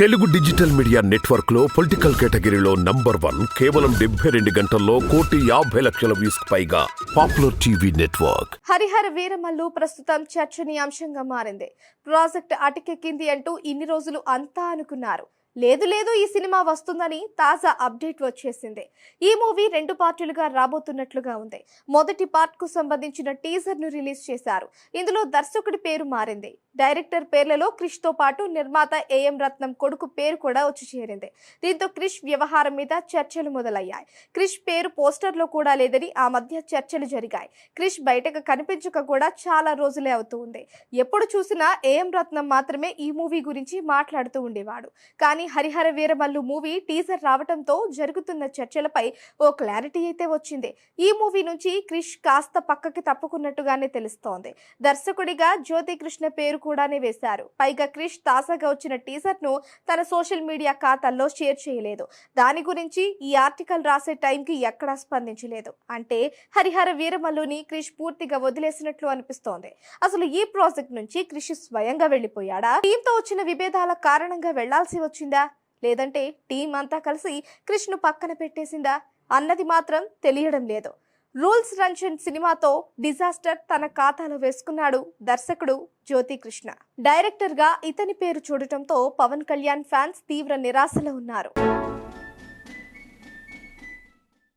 Telugu digital media నెట్వర్క్లో political కేటగిరీలో number one కేవలం డెబ్బై రెండు గంటల్లో కోటి యాభై లక్షల వ్యూస్ పైగా popular TV network. Harihara Veeramallu ప్రస్తుతం చర్చనీయాంశంగా మారింది. ప్రాజెక్ట్ అటకెక్కింది అంటూ ఇన్ని రోజులు అంతా అనుకున్నారు. లేదు లేదు ఈ సినిమా వస్తుందని తాజా అప్డేట్ వచ్చేసింది. ఈ మూవీ రెండు పార్టీలుగా రాబోతున్నట్లుగా ఉంది. మొదటి పార్ట్కు సంబంధించిన టీజర్ను రిలీజ్ చేశారు. ఇందులో దర్శకుడి పేరు మారింది. డైరెక్టర్ పేర్లలో క్రిష్తో పాటు నిర్మాత ఏఎం రత్నం కొడుకు పేరు కూడా వచ్చి చేరింది. దీంతో క్రిష్ వ్యవహారం మీద చర్చలు మొదలయ్యాయి. క్రిష్ పేరు పోస్టర్లో కూడా లేదని ఆ మధ్య చర్చలు జరిగాయి. క్రిష్ బయటకు కనిపించక కూడా చాలా రోజులే అవుతూ ఉంది. ఎప్పుడు చూసినా ఏఎం రత్నం మాత్రమే ఈ మూవీ గురించి మాట్లాడుతూ ఉండేవాడు. కానీ హరిహర వీరమల్లు మూవీ టీజర్ రావడంతో జరుగుతున్న చర్చలపై ఓ క్లారిటీ అయితే వచ్చింది. ఈ మూవీ నుంచి క్రిష్ కాస్త పక్కకి తప్పుకున్నట్టుగానే తెలుస్తోంది. దర్శకుడిగా జ్యోతి కృష్ణ పేరు కూడానే వేశారు. పైగా క్రిష్ తాజాగా వచ్చిన టీజర్ను తన సోషల్ మీడియా ఖాతాల్లో షేర్ చేయలేదు. దాని గురించి ఈ ఆర్టికల్ రాసే టైంకి ఎక్కడా స్పందించలేదు. అంటే హరిహర వీరమల్లుని క్రిష్ పూర్తిగా వదిలేసినట్లు అనిపిస్తోంది. అసలు ఈ ప్రాజెక్ట్ నుంచి క్రిష్ స్వయంగా వెళ్ళిపోయాడా? టీంతో వచ్చిన విభేదాల కారణంగా వెళ్ళాల్సి వచ్చిందా? లేదంటే టీం అంతా కలిసి క్రిష్ను పక్కన పెట్టేసిందా? అన్నది మాత్రం తెలియడం లేదు. రూల్స్ రంజన్ సినిమాతో డిజాస్టర్ తన ఖాతాలో వేసుకున్నాడు దర్శకుడు జ్యోతి కృష్ణ డైరెక్టర్గా ఇతని పేరు చూడటంతో పవన్ కళ్యాణ్ ఫ్యాన్స్ తీవ్ర నిరాశలో ఉన్నారు.